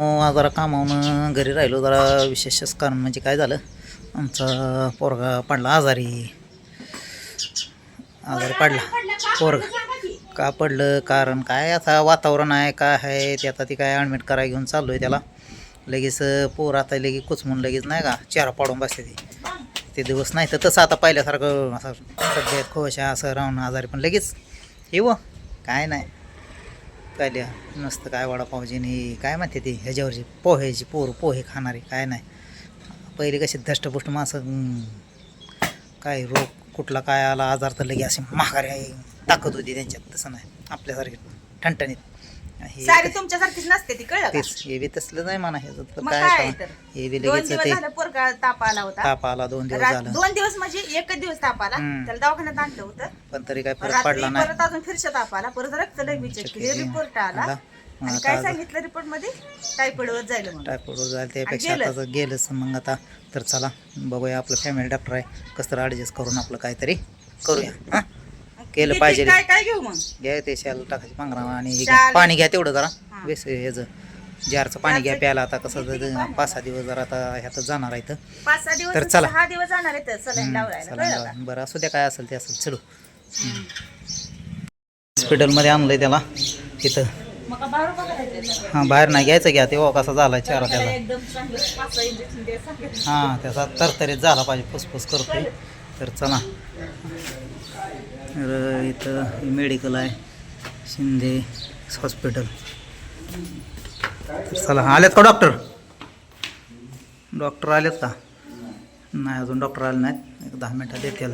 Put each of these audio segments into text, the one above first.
हो, जरा कामावून घरी राहिलो जरा विशेषच कारण म्हणजे काय झालं आमचा पोरगा पडला आजारी. आजारी पडला. पोरगा का पडलं? कारण काय आता वातावरण आहे काय आहे ते आता ती काय ॲडमिट करायला घेऊन चाललो आहे त्याला. लगेच पोर आता लगेच कुचमून लगेच नाही का चेहरा पाडून बसते ती. ते दिवस नाही तर तसं आता पहिल्यासारखं असं तब्येत खोश असं राहून आजारी पण लगेच येऊ काय नाही. काय लिहा नसतं काय वडापावची नाही काय म्हणते ती ह्याच्यावरची पोह्याची पोर पोहे खाणारी काय नाही. पहिले कसे धष्टपुष्ट माणसं काय रोग कुठला काय आला आजार तर लगे असे महागारी आहे ताकद होती त्यांच्यात तसं नाही. आपल्यासारखे ठणठणीत. हे सारी तुमच्यासारखीच नसते ती कळलं का? तेच हे बी तसलं नाही म्हणा हे तर मग काय काय करावं? तर? हे बी दोन लगेच दिवस ते झालं पोरगा ताप आला होता. ताप आला दोन दिवस रात- झालं. दोन दिवस म्हणजे एकच दिवस ताप आला. हम्म. त्याला दवाखान्यात आणलं होतं. पण तरी काय फरक रात्री पडला नाही. परत अजून फिरशा ताप आला. परत रक्त लघवी चेक check केली. केली. रिपोर्ट आला. आला. मग आणि आता काय सांगितलं रिपोर्टमध्ये? टायफॉइडवर जायला म्हणून. टायफॉइड झालं त्यापेक्षा गेलं. आता जर गेलंच. मग आता तर चला बघूया आपलं फॅमिली डॉक्टर आहे. कसं तर ॲडजस्ट करून आपलं काहीतरी करूया. हां? केलं किती- पाहिजे. काय काय घेऊ मग? घ्या ते शाल टाकायची पांघरा आणि हे शाल. पाणी घ्या तेवढं जरा हां. बेस ह्याचं जारचं पाणी घ्या प्यायला आता कसं पाच सहा दिवस जरा आता ह्यातच जाणार आहे तर. पाच सहा दिवस तर चला. सहा दिवस जाणार आहे सलाईन लावायला कळलं का? बरं असू द्या काय असेल ते असेल. चलो. हॉस्पिटलमध्ये आणलंय त्याला. इथं मग बाहेर बघायचं हां बाहेर नाही घ्यायचं घ्या. तेव्हा कसा झाला चेहरा त्याला एकदम चांगलं पाच सहा इंजेक्शन द्या सांगितलं. हां त्याचा तरतरीत झाला पाहिजे फुसफुस करतोय. तर चला. तर इथं मेडिकल आहे शिंदे हॉस्पिटल तर चला आलेत का डॉक्टर डॉक्टर आलेत का? नाही अजून डॉक्टर आले नाहीत. एक दहा मिनटात येतील.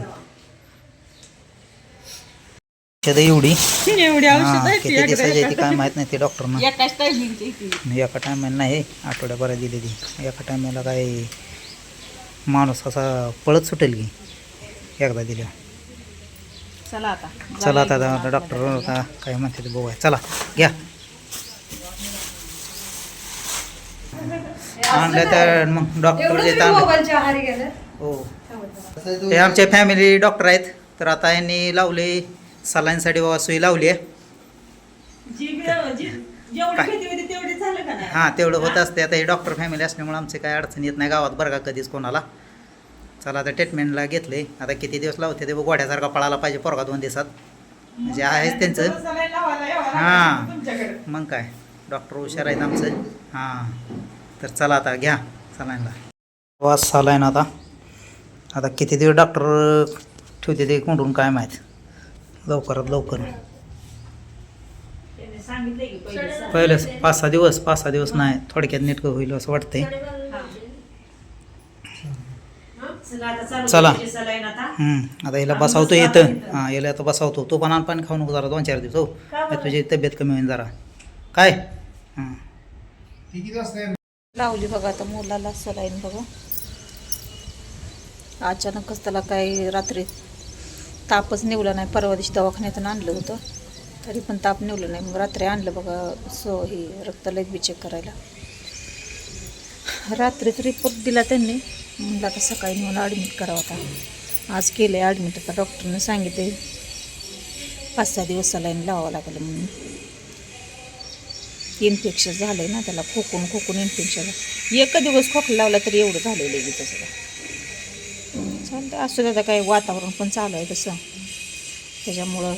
औषधं एवढी? हां, किती आहे ती काय माहीत नाही ते टायमिंगची एका टायमाला नाही आठवड्याभरात दिली ती. एका टायमाला काय माणूस असा पळत सुटेल की एकदा दिल्या चला आता. चला आता डॉक्टर काय म्हणते ते बघूया. चला घ्या. आणलं तर मग डॉक्टर जे आणलं. हो. हे आमचे फॅमिली डॉक्टर आहेत. तर आता यांनी लावले सलाईनसाठी बाबा सुई लावली आहे. जी जी- जेवढी भीती होती तेवढी झालं का नाही? हां तेवढं होत असते. आता हे डॉक्टर फॅमिली असल्यामुळे आमचे काय अडचण येत नाही गावात. बरं का कधीच कोणाला. चला आता ट्रीटमेंटला घेतले आता किती दिवस लावते ते गोड्यासारखा पळाला पाहिजे पोरगा दोन दिवसात. म्हणजे आहेच त्यांचं. हां. मग काय डॉक्टर हुशार आहेत आमचं. हां. तर चला आता घ्या सलाईनला. वास सलाईन आता. आता किती दिवस डॉक्टर ठेवते ते कोंडून काय माहीत. लवकरात लवकर. पहिलेच पाच सहा दिवस पाच सहा दिवस नाही. थोडक्यात नेटकं होईल असं वाटतंय. चला आता हम्म, याला बसावतो येतं हां याला आता बसावतो. तो पण पाणी खाऊ नको जरा दोन चार दिवस हो? तुझी तब्येत कमी होईल जरा. काय? हां. लावली बघा आता मुलाला सलाईन बघा. अचानकच त्याला काही रात्री तापच निवला नाही. परवा दिवशी दवाखान्यातून आणलं होतं. तरी पण ताप निवलं नाही. मग रात्री आणलं बघा सो ही रक्तलग बी चेक करायला. रात्रीच रिपोर्ट दिला त्यांनी. म्हणलं आता सकाळी नेऊन ॲडमिट करावं आता. आज केलं आहे ॲडमिट आता डॉक्टरनं सांगितले पाच सहा दिवस सलाईन लावावं लागलं म्हणून. इन्फेक्शन झालं आहे ना त्याला खोकून खोकून इन्फेक्शन एक दिवस खोकला लावला तरी एवढं झालेलं आहे तसं चालतं असं त्याचं काही वातावरण पण चालू आहे तसं. त्याच्यामुळं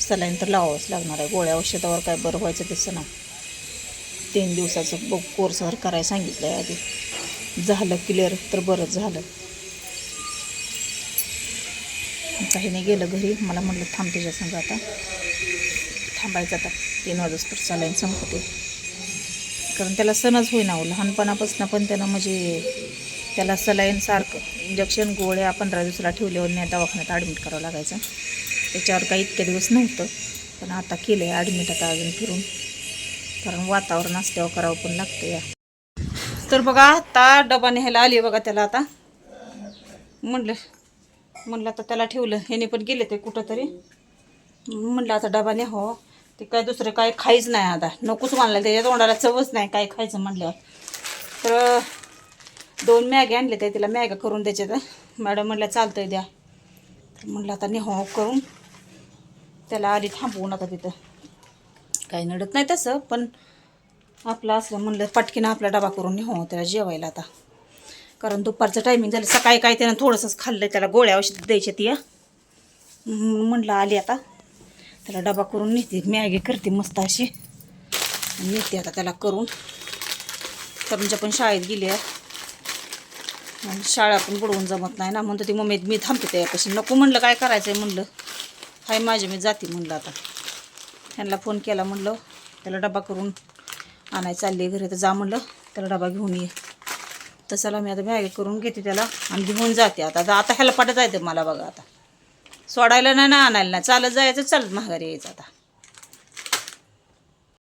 सलाईन तर लावावंच लागणार आहे. गोळ्या औषधावर काय बरं व्हायचं तसं ना तीन दिवसाचं कोर्सवर करायला सांगितलं आहे आधी. झालं क्लिअर तर बरंच झालं. काही नाही गेलं घरी. मला म्हटलं थांब त्याच्या संग आता. थांबायचं आता. तीन वाजता तर सलाईन संपते. कारण त्याला सणच होईना हो. लहानपणापासून पण त्यानं म्हणजे त्याला सलाईन सारखं इंजेक्शन गोळ्या पंधरा दिवसाला ठेवल्यावर नाही दवाखान्यात ॲडमिट करावं लागायचं. त्याच्यावर काही इतक्या दिवस नव्हतं. पण आता केलं आहे ॲडमिट आता अजून फिरून. कारण वातावरण असल्यावर करावं पण लागतं या. तर बघा आता डबा न्यायला आली बघा त्याला आता. म्हणलं म्हणलं आता त्याला ठेवलं. ह्याने पण गेले ते कुठंतरी. म्हणलं आता डबा न्यावं हो. ते काय दुसरं काय खायच नाही आता. नकोच मानलं त्याच्या तोंडाला चवच नाही काय खायचं म्हणल्यावर. तर दोन मॅगी आणले ते. तिला मॅगा करून द्यायचे तर मॅडम म्हणल्या चालतंय द्या. तर म्हणलं आता नेहो करून. त्याला आधी थांबवून आता तिथं. काही नडत नाही तसं पण आपलं असलं म्हणलं पटकीनं आपला डबा करून हो त्याला जेवायला आता. कारण दुपारचं टायमिंग झालं सकाळी काय त्यानं थोडंसंच खाल्लं त्याला गोळ्या औषध द्यायच्या ती म्हणलं आली आता. त्याला डबा करून नेते मॅगी करते मस्त अशी. नेते आता त्याला करून. तरुणच्या पण शाळेत गेली आहे आणि शाळा पण बुडवून जमत नाही ना म्हणतो ती मम्मी मी थांबते त्यापासून नको म्हणलं काय करायचं आहे म्हणलं. हाय माझे मी जाते म्हणलं आता. त्यांना फोन केला म्हणलं. त्याला डबा करून आणाय चालले घरी. तर जा म्हणलं त्याला डबा घेऊन ये. तर चला मी आता बॅग करून घेते त्याला आणि घेऊन जाते आता. आता ह्याला पाठत जायचं मला बघा आता. सोडायला नाही ना आणायला नाही. चालत जायचं चालत माघारी यायचं आता.